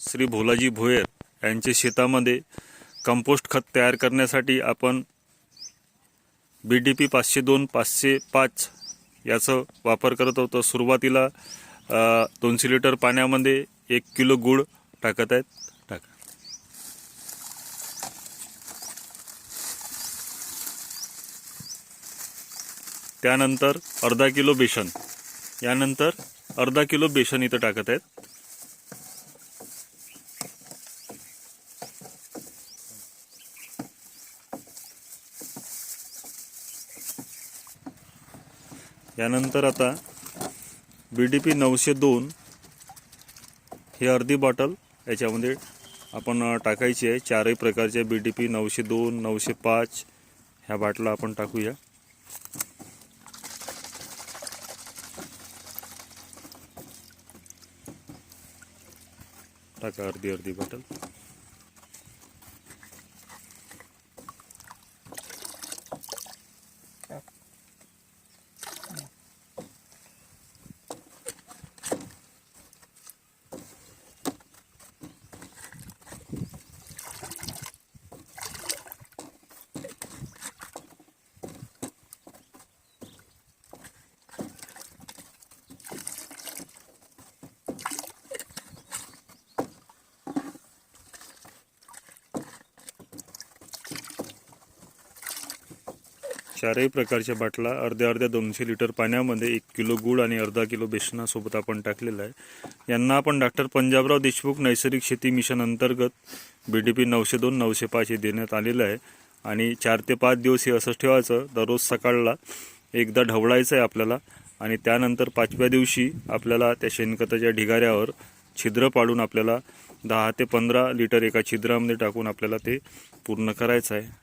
श्री भोलाजी भोयर यांचे शेतामध्ये कंपोस्ट खत तयार करण्यासाठी आपण बी डी पी पाचशे दोन पाचशे पाच याचा वापर करत होतो. सुरुवातीला दोनशे लिटर पाण्यामध्ये एक किलो गुळ टाकत आहेत. टाका. त्यानंतर अर्धा किलो बेसन. यानंतर अर्धा किलो बेसन इथं टाकत आहेत. यानंतर आता बी डी पी नऊशे दोन ही अर्धी बॉटल याच्यामध्ये आपण टाकायची आहे. चारही प्रकारच्या बी डी पी नऊशे दोन नऊशे पाच ह्या बाटला आपण टाकूया. टाका अर्धी अर्धी बॉटल. चारही प्रकारच्या बाटला अर्ध्या अर्ध्या दोनशे लिटर पाण्यामध्ये एक किलो गूळ आणि अर्धा किलो बेसनासोबत आपण टाकलेला आहे. यांना आपण डॉक्टर पंजाबराव देशमुख नैसर्गिक शेती मिशन अंतर्गत बी डी पी नऊशे दोन नऊशे पाच हे देण्यात आलेलं आहे. आणि चार ते पाच दिवस हे असंच ठेवायचं दररोज सकाळला एकदा ढवळायचं आहे आपल्याला आणि त्यानंतर पाचव्या दिवशी आपल्याला त्या शेणखताच्या ढिगाऱ्यावर छिद्र पाडून आपल्याला दहा ते पंधरा लिटर एका छिद्रामध्ये टाकून आपल्याला ते पूर्ण करायचं आहे.